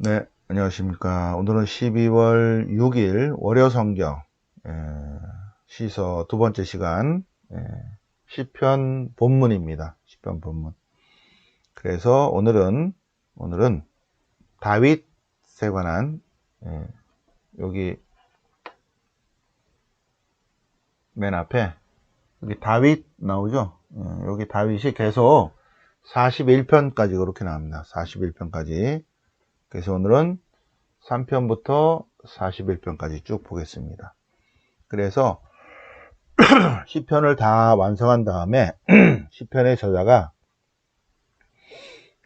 네, 안녕하십니까. 오늘은 12월 6일 월요 성경 에, 시서 두 번째 시간 에, 시편 본문입니다. 시편 본문. 그래서 오늘은 오늘은 다윗에 관한 에, 여기 맨 앞에 여기 다윗 나오죠? 예, 여기 다윗이 계속 41편까지 그렇게 나옵니다. 41편까지. 그래서 오늘은 3편부터 41편까지 쭉 보겠습니다. 그래서 시편을 다 완성한 다음에 시편의 저자가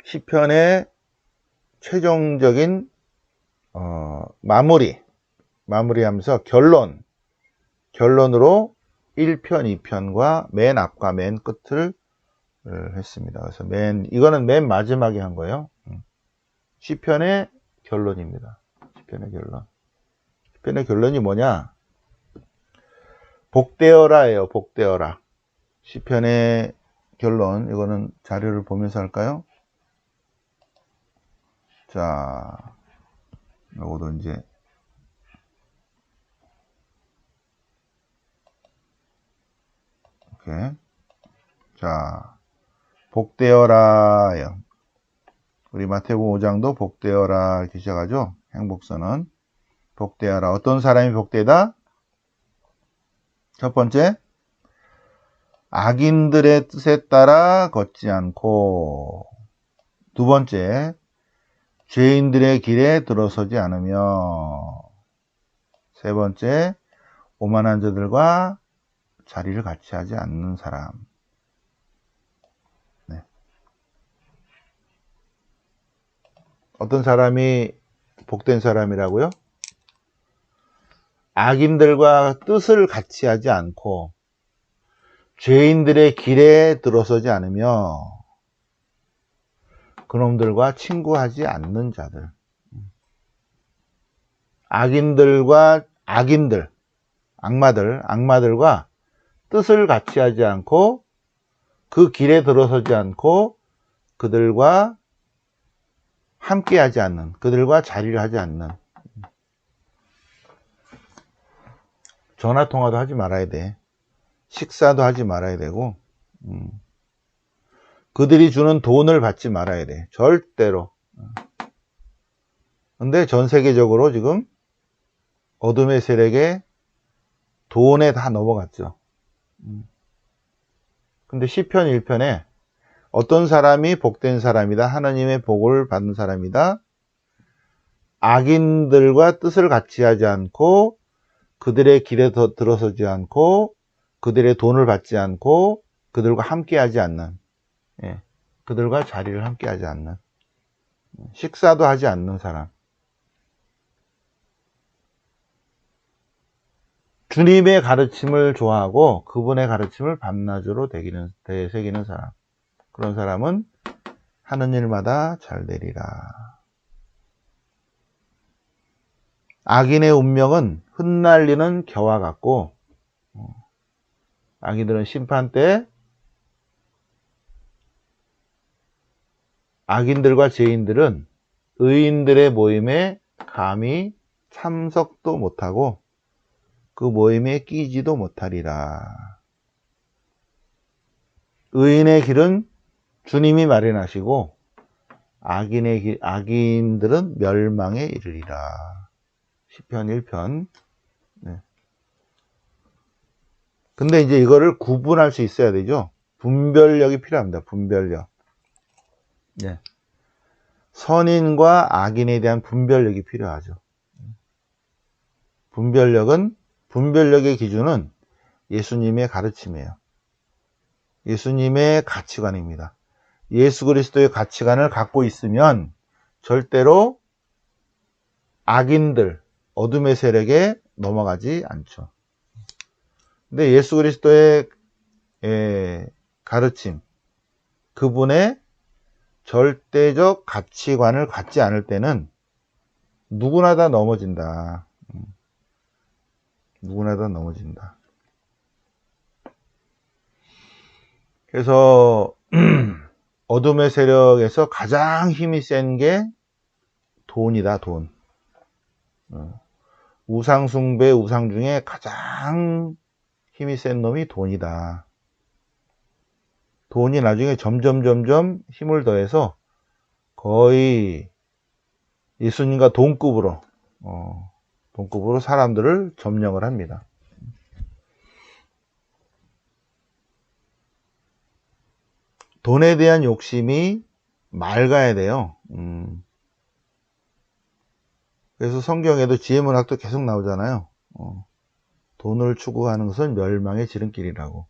시편의 최종적인 어, 마무리 마무리하면서 결론 결론으로 1편, 2편과 맨 앞과 맨 끝을 했습니다. 그래서 맨 이거는 맨 마지막에 한 거예요. 음. 시편의 결론입니다. 시편의 결론. 시편의 결론이 뭐냐? 복되어라예요. 복되어라. 시편의 결론. 이거는 자료를 보면서 할까요? 자, 요거도 이제 이렇게 자 복되어라요. 우리 마태복음 5장도 복되어라 이렇게 시작하죠. 행복선언. 복되어라. 어떤 사람이 복되다? 첫 번째, 악인들의 뜻에 따라 걷지 않고, 두 번째, 죄인들의 길에 들어서지 않으며, 세 번째, 오만한 자들과 자리를 같이 하지 않는 사람. 어떤 사람이 복된 사람이라고요? 악인들과 뜻을 같이 하지 않고 죄인들의 길에 들어서지 않으며 그놈들과 친구하지 않는 자들. 악인들과 악인들, 악마들, 악마들과 뜻을 같이 하지 않고 그 길에 들어서지 않고 그들과 함께 하지 않는, 그들과 자리를 하지 않는. 전화 통화도 하지 말아야 돼. 식사도 하지 말아야 되고, 음. 그들이 주는 돈을 받지 말아야 돼. 절대로. 근데 전 세계적으로 지금 어둠의 세력에 돈에 다 넘어갔죠. 음. 근데 시편 1편에 어떤 사람이 복된 사람이다. 하나님의 복을 받는 사람이다. 악인들과 뜻을 같이 하지 않고 그들의 길에 더 들어서지 않고 그들의 돈을 받지 않고 그들과 함께 하지 않는 예, 그들과 자리를 함께 하지 않는 식사도 하지 않는 사람 주님의 가르침을 좋아하고 그분의 가르침을 밤낮으로 되기는, 되새기는 사람. 그런 사람은 하는 일마다 잘 되리라. 악인의 운명은 흩날리는 겨와 같고, 어, 악인들은 심판 때 악인들과 죄인들은 의인들의 모임에 감히 참석도 못하고 그 모임에 끼지도 못하리라. 의인의 길은 주님이 마련하시고 악인의 길, 악인들은 멸망에 이르리라. 10편 1편. 네. 근데 이제 이거를 구분할 수 있어야 되죠. 분별력이 필요합니다. 분별력. 네. 선인과 악인에 대한 분별력이 필요하죠. 분별력은 분별력의 기준은 예수님의 가르침이에요. 예수님의 가치관입니다. 예수 그리스도의 가치관을 갖고 있으면 절대로 악인들, 어둠의 세력에 넘어가지 않죠. 근데 예수 그리스도의 가르침, 그분의 절대적 가치관을 갖지 않을 때는 누구나 다 넘어진다. 누구나 다 넘어진다. 그래서 어둠의 세력에서 가장 힘이 센 게 돈이다, 돈. 어. 우상 숭배 우상 중에 가장 힘이 센 놈이 돈이다. 돈이 나중에 점점 점점 힘을 더해서 거의 예수님과 동급으로 어, 동급으로 사람들을 점령을 합니다. 돈에 대한 욕심이 맑아야 돼요. 음. 그래서 성경에도 지혜문학도 계속 나오잖아요. 어. 돈을 추구하는 것은 멸망의 지름길이라고.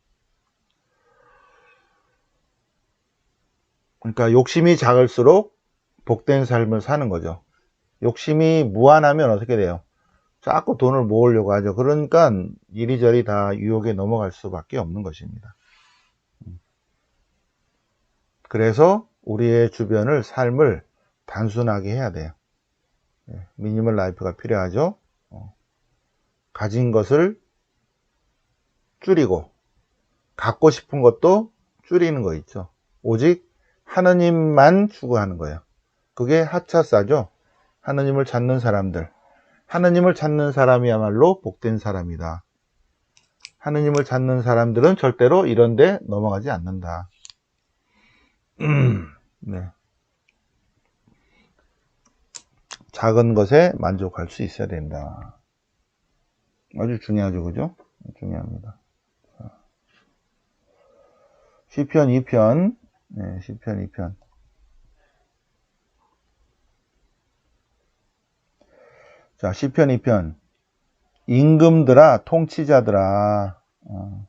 그러니까 욕심이 작을수록 복된 삶을 사는 거죠. 욕심이 무한하면 어떻게 돼요? 자꾸 돈을 모으려고 하죠. 그러니까 이리저리 다 유혹에 넘어갈 수밖에 없는 것입니다. 그래서 우리의 주변을 삶을 단순하게 해야 돼요. 예, 미니멀 라이프가 필요하죠. 어. 가진 것을 줄이고 갖고 싶은 것도 줄이는 거 있죠. 오직 하느님만 추구하는 거예요. 그게 하차사죠. 하느님을 찾는 사람들. 하느님을 찾는 사람이야말로 복된 사람이다. 하느님을 찾는 사람들은 절대로 이런데 넘어가지 않는다. 네. 작은 것에 만족할 수 있어야 된다. 아주 중요하죠, 그죠? 중요합니다. 시편 2편, 네, 시편 2편. 자, 시편 2편. 임금들아, 통치자들아, 어,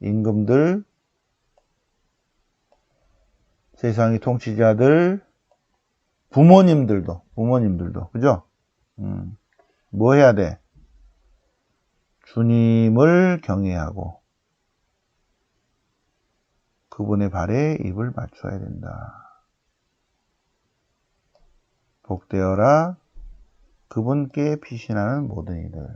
임금들, 세상의 통치자들, 부모님들도, 부모님들도, 그죠? 음, 뭐 해야 돼? 주님을 경외하고, 그분의 발에 입을 맞춰야 된다. 복되어라, 그분께 피신하는 모든 이들.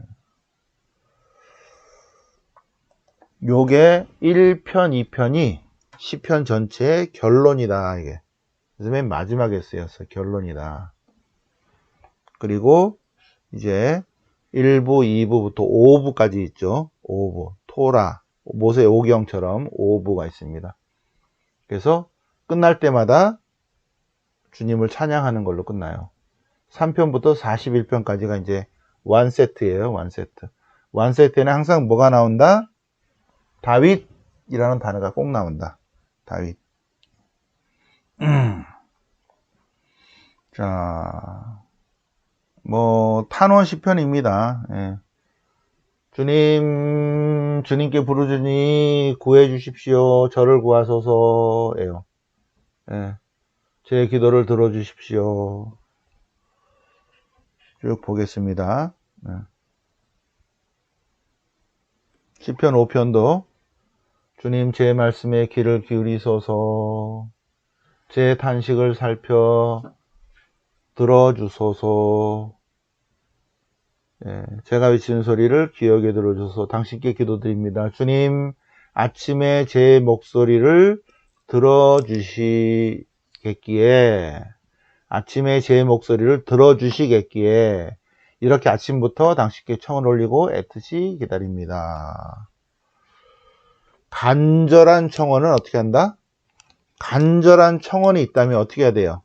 요게 1편, 2편이 10편 전체의 결론이다, 이게. 그래서 맨 마지막에 쓰였어. 결론이다. 그리고 이제 1부, 2부부터 5부까지 있죠. 5부. 토라. 모세 오경처럼 5부가 있습니다. 그래서 끝날 때마다 주님을 찬양하는 걸로 끝나요. 3편부터 41편까지가 이제 완세트예요. 완세트. 완세트에는 항상 뭐가 나온다? 다윗이라는 단어가 꼭 나온다. 다윗. 자, 뭐 탄원 시편입니다. 예. 주님, 주님께 부르주니 구해 주십시오. 저를 구하소서예요. 예. 제 기도를 들어 주십시오. 쭉 보겠습니다. 예. 시편 5편도 주님 제 말씀에 귀를 기울이소서 제 탄식을 살펴 들어주소서 예, 제가 외치는 소리를 기억에 들어주소서 당신께 기도드립니다. 주님 아침에 제 목소리를 들어주시겠기에 아침에 제 목소리를 들어주시겠기에 이렇게 아침부터 당신께 청을 올리고 애틋이 기다립니다. 간절한 청원은 어떻게 한다? 간절한 청원이 있다면 어떻게 해야 돼요?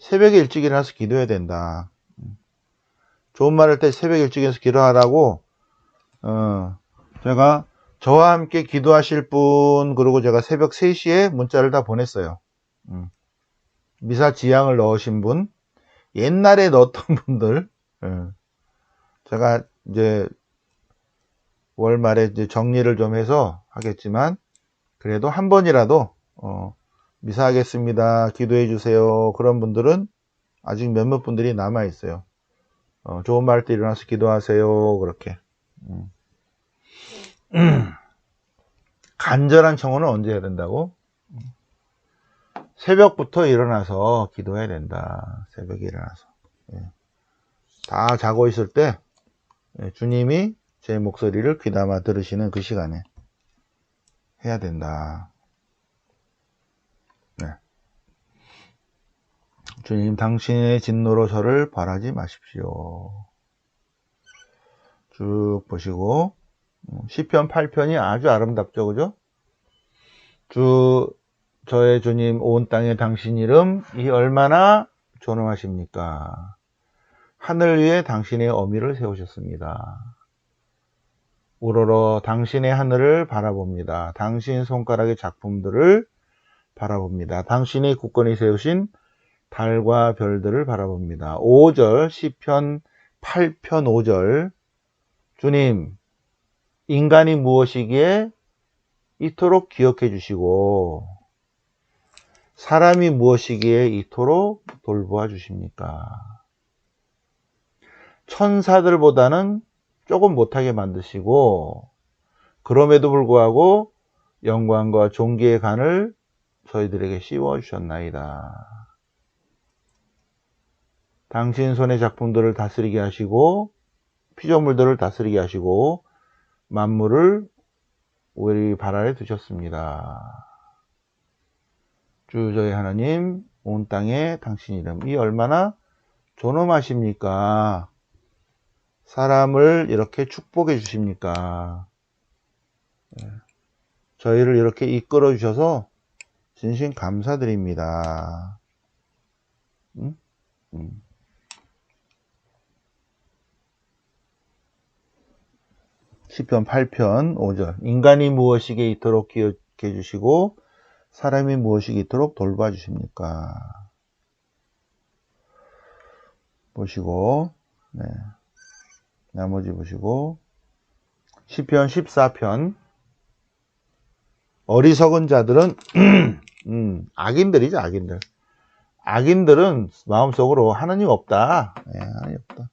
새벽에 일찍 일어나서 기도해야 된다. 좋은 말 할 때 새벽에 일찍 일어나서 기도하라고, 어, 제가 저와 함께 기도하실 분, 그리고 제가 새벽 3시에 문자를 다 보냈어요. 음. 미사 지향을 넣으신 분, 옛날에 넣었던 분들, 예. 제가 이제 월말에 이제 정리를 좀 해서 하겠지만, 그래도 한 번이라도, 어, 미사하겠습니다. 기도해 주세요. 그런 분들은 아직 몇몇 분들이 남아 있어요. 어, 좋은 말 때 일어나서 기도하세요. 그렇게. 음. 간절한 청원은 언제 해야 된다고? 새벽부터 일어나서 기도해야 된다. 새벽에 일어나서. 예. 다 자고 있을 때 예, 주님이 제 목소리를 귀담아 들으시는 그 시간에 해야 된다. 네. 주님, 당신의 진노로 저를 바라지 마십시오. 쭉 보시고, 음, 시편 8편이 아주 아름답죠, 그죠? 주, 저의 주님, 온 땅에 당신 이름, 이 얼마나 존엄하십니까? 하늘 위에 당신의 어미를 세우셨습니다. 우러러 당신의 하늘을 바라봅니다. 당신 손가락의 작품들을 바라봅니다. 당신의 굳건히 세우신 달과 별들을 바라봅니다. 5절, 시편 8편 5절. 주님, 인간이 무엇이기에 이토록 기억해 주시고, 사람이 무엇이기에 이토록 돌보아 주십니까? 천사들보다는 조금 못하게 만드시고, 그럼에도 불구하고 영광과 존귀의 간을 저희들에게 씌워 주셨나이다. 당신 손의 작품들을 다스리게 하시고, 피조물들을 다스리게 하시고, 만물을 우리 발 아래 두셨습니다. 주 저희 하나님, 온 땅에 당신 이름, 이 얼마나 존엄하십니까? 사람을 이렇게 축복해 주십니까? 예. 저희를 이렇게 이끌어 주셔서 진심 감사드립니다. 음? 음. 시편 8편 5절 인간이 무엇이게 이토록 기억해 주시고 사람이 무엇이게 이토록 돌봐 주십니까? 보시고 네. 나머지 보시고 시편 14편. 어리석은 자들은 음, 악인들이죠 악인들. 악인들은 마음속으로 하나님 없다. 예, 하나님 없다.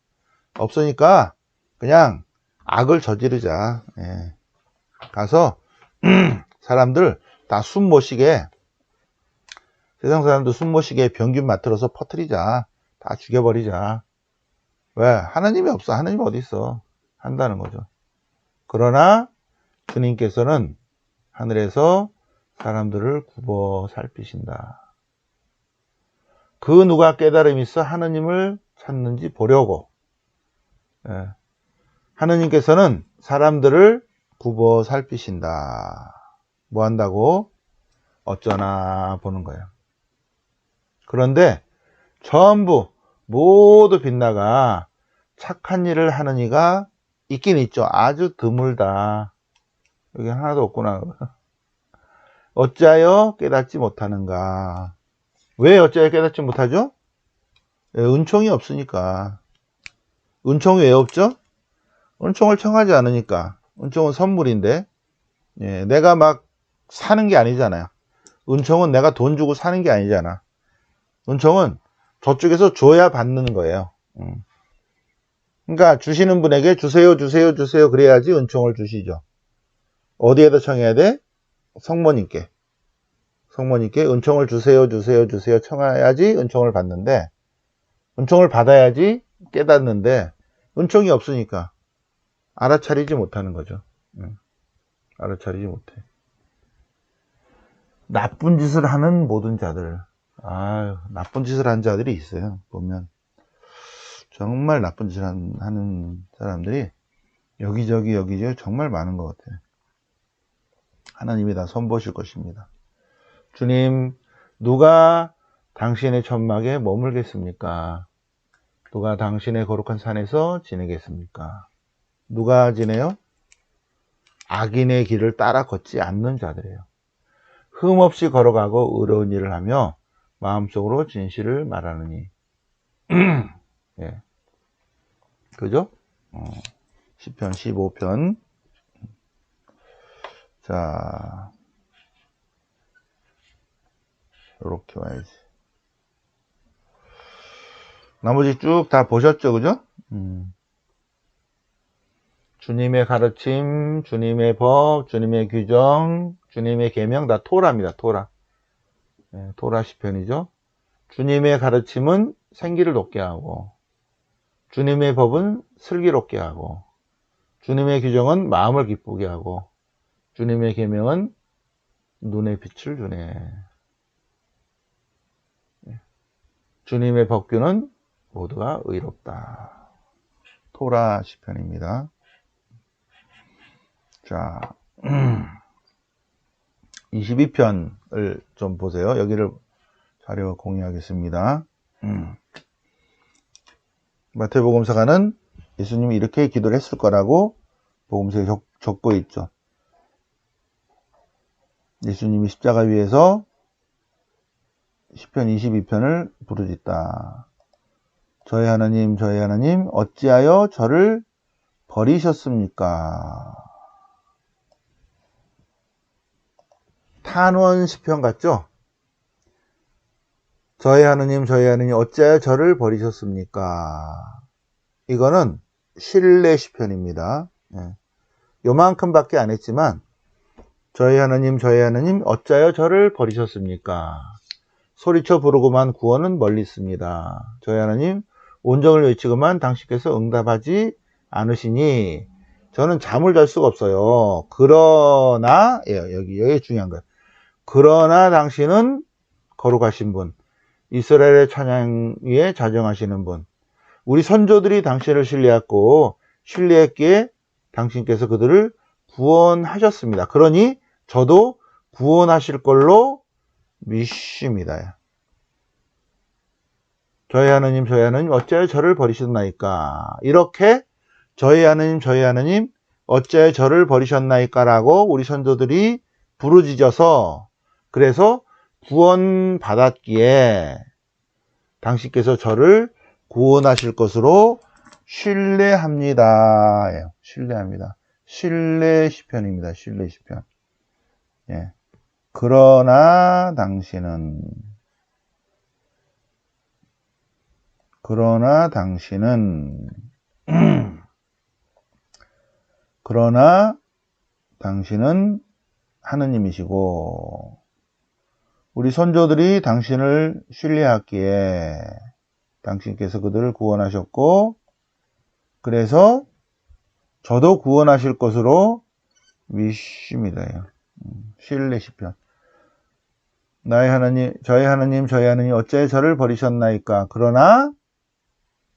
없으니까 그냥 악을 저지르자. 예. 가서 사람들 다 숨 못 쉬게 세상 사람들 숨 못 쉬게 병균 맡들어서 퍼뜨리자. 다 죽여버리자 왜? 하나님이 없어. 하나님 어디 있어? 한다는 거죠. 그러나 주님께서는 하늘에서 사람들을 굽어 살피신다. 그 누가 깨달음이 있어 하나님을 찾는지 보려고. 예. 하느님께서는 사람들을 굽어 살피신다. 뭐 한다고? 어쩌나 보는 거예요. 그런데 전부 모두 빗나가 착한 일을 하는 이가 있긴 있죠. 아주 드물다. 여기 하나도 없구나. 어찌하여 깨닫지 못하는가? 왜 어찌하여 깨닫지 못하죠? 예, 은총이 없으니까. 은총이 왜 없죠? 은총을 청하지 않으니까. 은총은 선물인데, 예, 내가 막 사는 게 아니잖아요. 은총은 내가 돈 주고 사는 게 아니잖아. 은총은 저쪽에서 줘야 받는 거예요. 음. 그러니까 주시는 분에게 주세요, 주세요, 주세요 그래야지 은총을 주시죠. 어디에다 청해야 돼? 성모님께. 성모님께 은총을 주세요, 주세요, 주세요 청해야지 은총을 받는데 은총을 받아야지 깨닫는데 은총이 없으니까 알아차리지 못하는 거죠. 응. 알아차리지 못해. 나쁜 짓을 하는 모든 자들 아유, 나쁜 짓을 한 자들이 있어요. 보면. 정말 나쁜 짓을 하는 사람들이 여기저기 여기저기 정말 많은 것 같아요. 하나님이 다 선보실 것입니다. 주님, 누가 당신의 천막에 머물겠습니까? 누가 당신의 거룩한 산에서 지내겠습니까? 누가 지내요? 악인의 길을 따라 걷지 않는 자들이에요. 흠없이 걸어가고 의로운 일을 하며 마음속으로 진실을 말하느니. 예. 그죠? 어, 10편, 15편. 자, 이렇게 와야지. 나머지 쭉 다 보셨죠, 그죠? 음. 주님의 가르침, 주님의 법, 주님의 규정, 주님의 계명 다 토라입니다, 토라. 네, 도라 시편이죠. 주님의 가르침은 생기를 돋게 하고 주님의 법은 슬기롭게 하고 주님의 규정은 마음을 기쁘게 하고 주님의 계명은 눈에 빛을 주네. 네. 주님의 법규는 모두가 의롭다. 토라 시편입니다. 자, 22편을 좀 보세요. 여기를 자료 공유하겠습니다. 음. 마태복음사가는 예수님이 이렇게 기도를 했을 거라고 복음서에 적, 적고 있죠. 예수님이 십자가 위에서 시편 22편을 부르짖다. 저희 하나님, 저희 하나님, 어찌하여 저를 버리셨습니까? 탄원 시편 같죠? 저희 하나님, 저희 하나님, 어찌하여 저를 버리셨습니까? 이거는 신뢰 시편입니다. 예. 요만큼밖에 안 했지만, 저희 하나님, 저희 하나님, 어찌하여 저를 버리셨습니까? 소리쳐 부르고만 구원은 멀리 있습니다. 저희 하나님, 온정을 외치고만 당신께서 응답하지 않으시니, 저는 잠을 잘 수가 없어요. 그러나, 예, 여기, 여기 중요한 거예요. 그러나 당신은 거룩하신 분, 이스라엘의 찬양 위에 자정하시는 분, 우리 선조들이 당신을 신뢰했고, 신뢰했기에 당신께서 그들을 구원하셨습니다. 그러니 저도 구원하실 걸로 믿습니다. 저희 하나님, 저희 하나님, 어찌하여 저를 버리셨나이까? 이렇게 저희 하나님, 저희 하나님, 어찌하여 저를 버리셨나이까라고 우리 선조들이 부르짖어서 그래서 구원 받았기에 당신께서 저를 구원하실 것으로 신뢰합니다. 예, 신뢰합니다. 신뢰 시편입니다. 신뢰 시편. 예. 그러나 당신은 그러나 당신은 그러나 당신은 하느님이시고 우리 선조들이 당신을 신뢰했기에 당신께서 그들을 구원하셨고 그래서 저도 구원하실 것으로 믿습니다. 음, 신뢰 시편. 나의 하나님, 저의 하나님, 저의 하나님 어째 저를 버리셨나이까? 그러나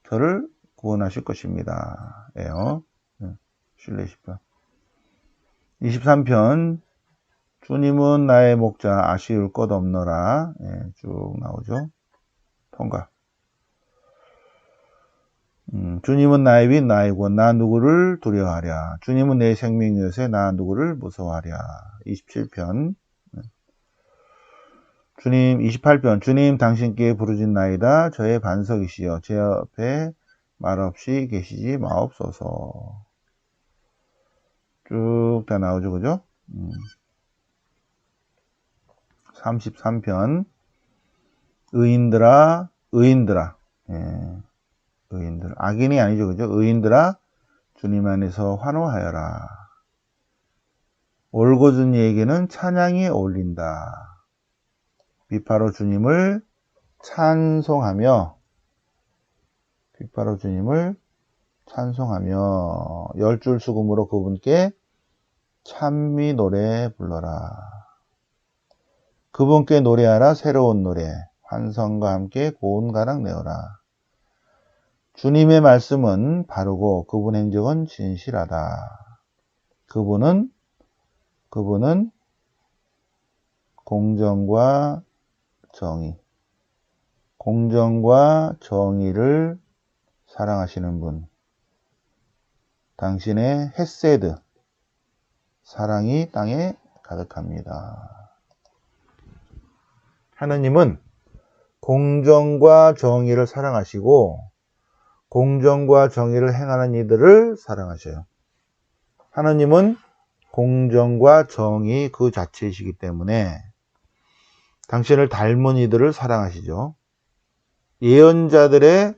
저를 구원하실 것입니다. 예요. 신뢰 시편. 23편 주님은 나의 목자 아쉬울 것 없노라. 예, 쭉 나오죠. 통과. 음, 주님은 나의 빛, 나의 권, 나 누구를 두려워하랴. 주님은 내 생명이어서 나 누구를 무서워하랴. 27편. 주님, 28편. 주님, 당신께 부르짖 나이다. 저의 반석이시여. 제 옆에 말없이 계시지 마옵소서. 쭉 다 나오죠, 그죠? 음. 33편. 의인들아, 의인들아. 예. 의인들. 악인이 아니죠. 그죠? 의인들아, 주님 안에서 환호하여라. 올고 준 이에게는 찬양이 어울린다. 비파로 주님을 찬송하며, 비파로 주님을 찬송하며, 열 줄 수금으로 그분께 찬미 노래 불러라. 그분께 노래하라 새로운 노래, 환성과 함께 고운 가락 내어라. 주님의 말씀은 바르고 그분 행적은 진실하다. 그분은 그분은 공정과 정의, 공정과 정의를 사랑하시는 분. 당신의 헤세드, 사랑이 땅에 가득합니다. 하나님은 공정과 정의를 사랑하시고 공정과 정의를 행하는 이들을 사랑하셔요. 하나님은 공정과 정의 그 자체이시기 때문에 당신을 닮은 이들을 사랑하시죠. 예언자들의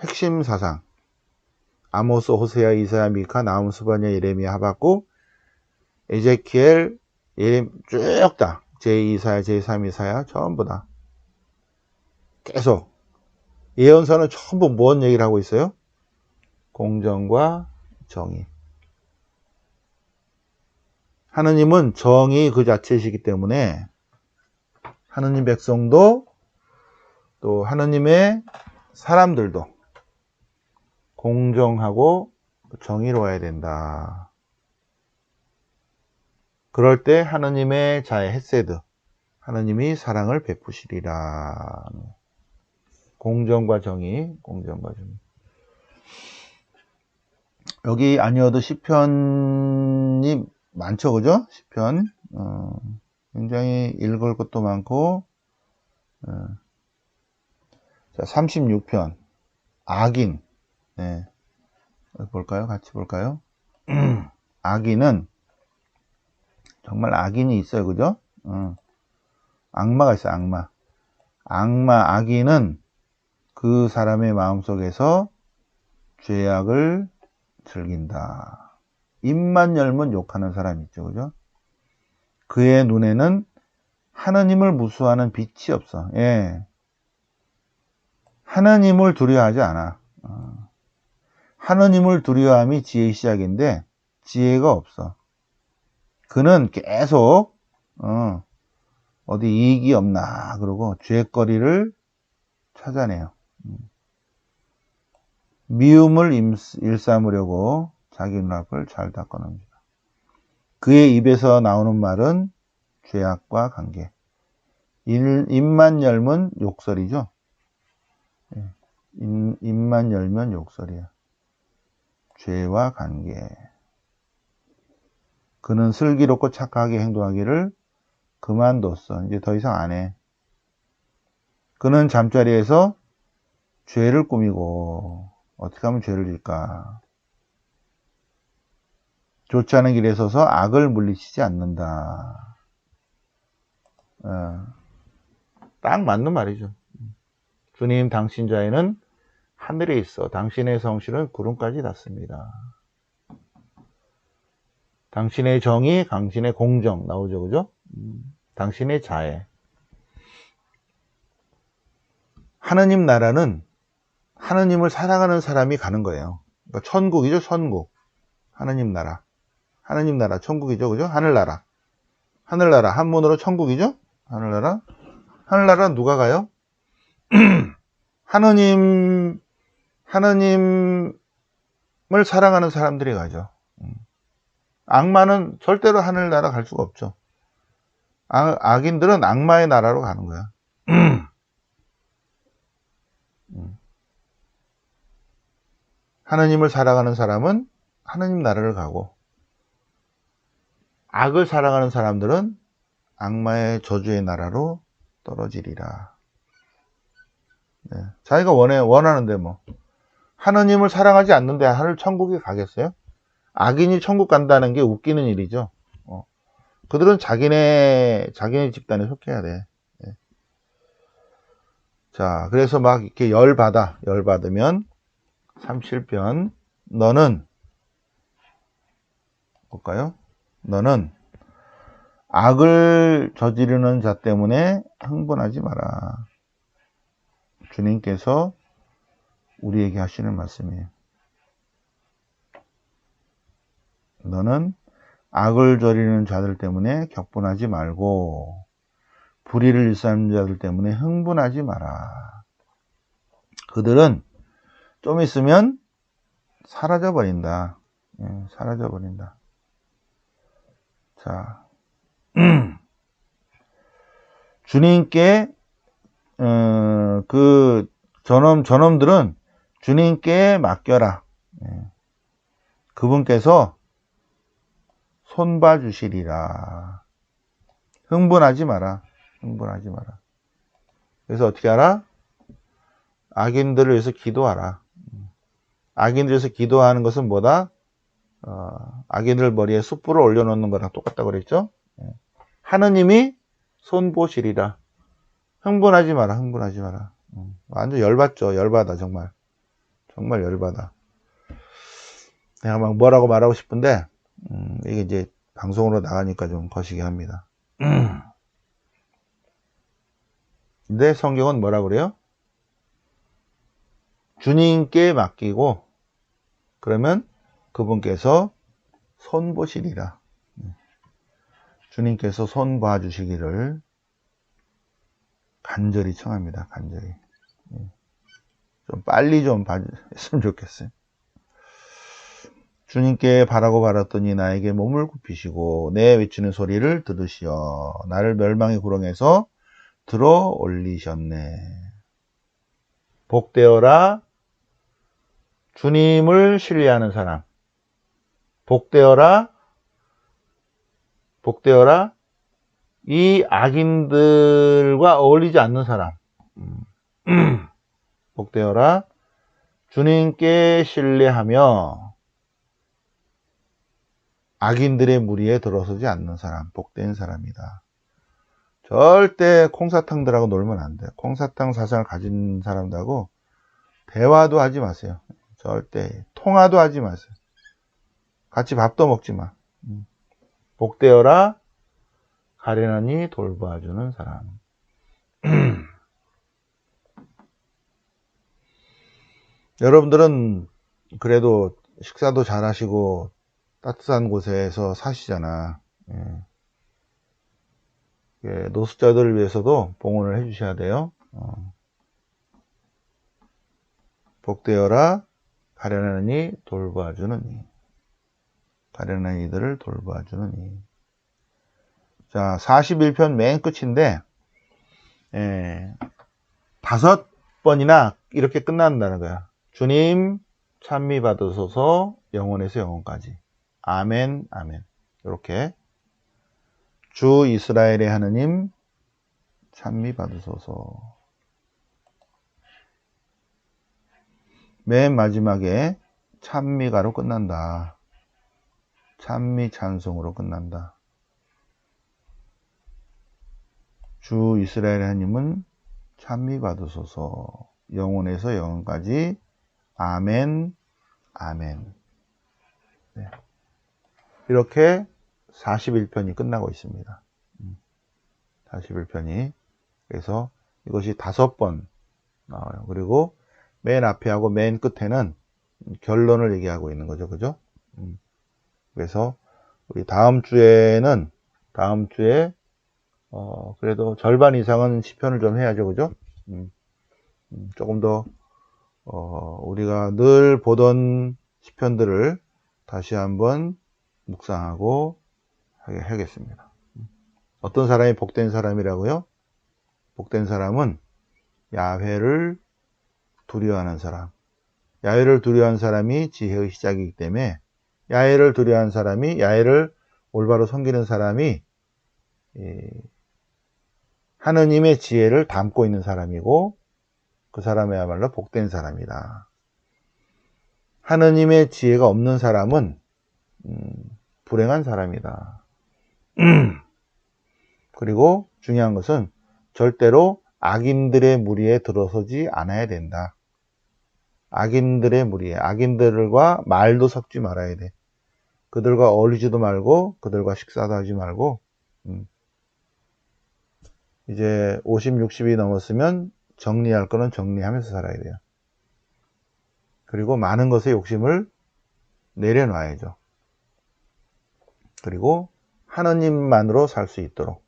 핵심 사상 아모스, 호세아, 이사야, 미카, 나움, 스바냐, 예레미야, 하박국, 에제키엘, 예레 쭉다 제2사야, 제3이사야 전부 다 계속 예언서는 전부 무슨 얘기를 하고 있어요? 공정과 정의. 하느님은 정의 그 자체이시기 때문에 하느님 백성도 또또 하느님의 사람들도 공정하고 정의로워야 된다. 그럴 때 하느님의 자의 헤세드, 하느님이 사랑을 베푸시리라. 공정과 정의, 공정과 정의. 여기 아니어도 시편이 많죠, 그죠? 시편. 어, 굉장히 읽을 것도 많고, 어. 자, 36편. 악인. 네. 볼까요? 같이 볼까요? 악인은, 정말 악인이 있어요, 그죠? 어. 악마가 있어요, 악마. 악마, 악인은 그 사람의 마음속에서 죄악을 즐긴다. 입만 열면 욕하는 사람 있죠, 그죠? 그의 눈에는 하나님을 무수하는 빛이 없어. 예. 하나님을 두려워하지 않아. 어. 하나님을 두려워함이 지혜의 시작인데 지혜가 없어. 그는 계속 어, 어디 이익이 없나 그러고 죄거리를 찾아내요. 음. 미움을 일삼으려고 자기 눈앞을 잘 닦아놓습니다. 그의 입에서 나오는 말은 죄악과 관계. 입만 열면 욕설이죠. 예. 입만 열면 욕설이야. 죄와 관계. 그는 슬기롭고 착하게 행동하기를 그만뒀어. 이제 더 이상 안 해. 그는 잠자리에서 죄를 꾸미고 어떻게 하면 죄를 질까? 좋지 않은 길에 서서 악을 물리치지 않는다. 어, 딱 맞는 말이죠. 주님, 당신 자에는 하늘에 있어. 당신의 성실은 구름까지 닿습니다. 당신의 정의, 당신의 공정 나오죠, 그죠? 음, 당신의 자애. 하느님 나라는 하느님을 사랑하는 사람이 가는 거예요. 그러니까 천국이죠, 천국. 하느님 나라. 하느님 나라, 천국이죠, 그죠? 하늘나라. 하늘나라, 한문으로 천국이죠? 하늘나라. 하늘나라 누가 가요? 하느님, 하느님을 사랑하는 사람들이 가죠. 음. 악마는 절대로 하늘나라 갈 수가 없죠. 악, 악인들은 악마의 나라로 가는 거야. 음. 하느님을 사랑하는 사람은 하느님 나라를 가고 악을 사랑하는 사람들은 악마의 저주의 나라로 떨어지리라. 네. 자기가 원해 원하는데 뭐 하느님을 사랑하지 않는데 하늘 천국에 가겠어요? 악인이 천국 간다는 게 웃기는 일이죠. 어. 그들은 자기네 자기네 집단에 속해야 돼. 네. 자, 그래서 막 이렇게 열 받아 열 받으면 37편 너는 볼까요? 너는 악을 저지르는 자 때문에 흥분하지 마라. 주님께서 우리에게 하시는 말씀이에요. 너는 악을 저리는 자들 때문에 격분하지 말고 불의를 일삼는 자들 때문에 흥분하지 마라. 그들은 좀 있으면 사라져 버린다. 예, 사라져 버린다. 자, 주님께 어, 그 저놈 저놈들은 주님께 맡겨라. 예. 그분께서 손봐 주시리라. 흥분하지 마라. 흥분하지 마라. 그래서 어떻게 하라? 악인들을 위해서 기도하라. 악인들 위해서 기도하는 것은 뭐다? 어, 악인들 머리에 숯불을 올려놓는 거랑 똑같다고 그랬죠? 예. 하느님이 손보시리라. 흥분하지 마라, 흥분하지 마라. 음, 완전 열받죠, 열받아, 정말. 정말 열받아. 내가 막 뭐라고 말하고 싶은데, 음, 이게 이제 방송으로 나가니까 좀 거시기 합니다. 근데 성경은 뭐라 그래요? 주님께 맡기고, 그러면 그분께서 손보시리라. 주님께서 손 봐 주시기를 간절히 청합니다. 간절히. 좀 빨리 좀 봤으면 좋겠어요. 주님께 바라고 바랐더니 나에게 몸을 굽히시고 내 외치는 소리를 들으시어 나를 멸망의 구렁에서 들어 올리셨네. 복되어라 주님을 신뢰하는 사람. 복되어라 복되어라 이 악인들과 어울리지 않는 사람. 음. 복되어라 주님께 신뢰하며 악인들의 무리에 들어서지 않는 사람, 복된 사람이다. 절대 콩사탕들하고 놀면 안 돼. 콩사탕 사상을 가진 사람들하고 대화도 하지 마세요. 절대 통화도 하지 마세요. 같이 밥도 먹지 마. 음. 복되어라 가련하니 돌봐주는 사람. 여러분들은 그래도 식사도 잘 하시고 따뜻한 곳에서 사시잖아. 예. 예, 노숙자들을 위해서도 봉헌을 해주셔야 돼요. 어. 복되어라 가련하니 돌봐주는 이. 가련한 이들을 돌봐주는 이. 자, 41편 맨 끝인데, 예, 다섯 번이나 이렇게 끝난다는 거야. 주님 찬미 받으소서 영원에서 영원까지. 아멘, 아멘. 이렇게 주 이스라엘의 하느님 찬미 받으소서. 맨 마지막에 찬미가로 끝난다. 찬미 찬송으로 끝난다. 주 이스라엘 하나님은 찬미 받으소서 영원에서 영원까지 아멘 아멘 네. 이렇게 41편이 끝나고 있습니다. 41편이. 음. 그래서 이것이 다섯 번 나와요. 그리고 맨 앞에 하고 맨 끝에는 결론을 얘기하고 있는 거죠. 그죠? 음. 그래서 우리 다음 주에는 다음 주에 어, 그래도 절반 이상은 시편을 좀 해야죠, 그죠? 음, 음, 조금 더, 어, 우리가 늘 보던 시편들을 다시 한번 묵상하고 하겠습니다. 어떤 사람이 복된 사람이라고요? 복된 사람은 야훼를 두려워하는 사람. 야훼를 두려워하는 사람이 지혜의 시작이기 때문에 야훼를 두려워하는 사람이 야훼를 올바로 섬기는 사람이 하느님의 지혜를 담고 있는 사람이고 그 사람이야말로 복된 사람이다. 하느님의 지혜가 없는 사람은 음, 불행한 사람이다. 그리고 중요한 것은 절대로 악인들의 무리에 들어서지 않아야 된다. 악인들의 무리에 악인들과 말도 섞지 말아야 돼. 그들과 어울리지도 말고 그들과 식사도 하지 말고 음, 이제 50, 60이 넘었으면 정리할 거는 정리하면서 살아야 돼요. 그리고 많은 것에 욕심을 내려놔야죠. 그리고 하느님만으로 살 수 있도록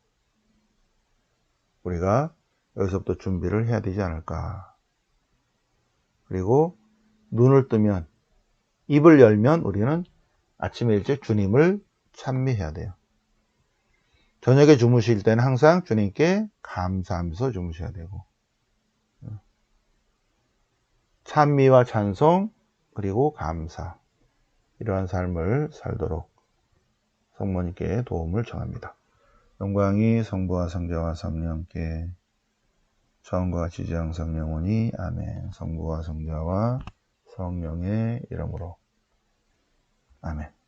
우리가 여기서부터 준비를 해야 되지 않을까. 그리고 눈을 뜨면 입을 열면 우리는 아침에 일찍 주님을 찬미해야 돼요. 저녁에 주무실 때는 항상 주님께 감사하면서 주무셔야 되고 찬미와 찬송 그리고 감사 이러한 삶을 살도록 성모님께 도움을 청합니다. 영광이 성부와 성자와 성령께. 처음과 지정 성령오니 아멘. 성부와 성자와 성령의 이름으로. 아멘